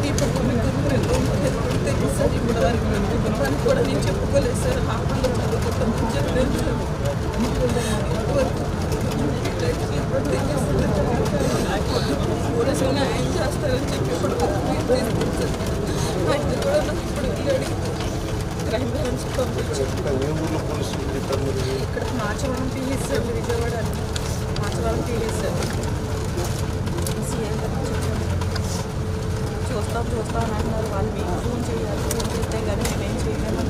ఈ పక్కన గురువులు సార్ ఇప్పుడు కూడా నేను చెప్పుకోలేదు సార్ హాస్పిటల్లో చదువుకుంటాను చెప్పలేదు వరకు క్రైమ్ బ్రాంచ్ మీరు ఇక్కడ మాచవరం పిఎస్ విజయవాడ మాచవరం పిఎస్ చూస్తాం చూస్తాం అని అన్నారు వాళ్ళు. మీకు ఫోన్ చేయాలి ఫోన్ చేస్తే కానీ మేమేం చేయలేమని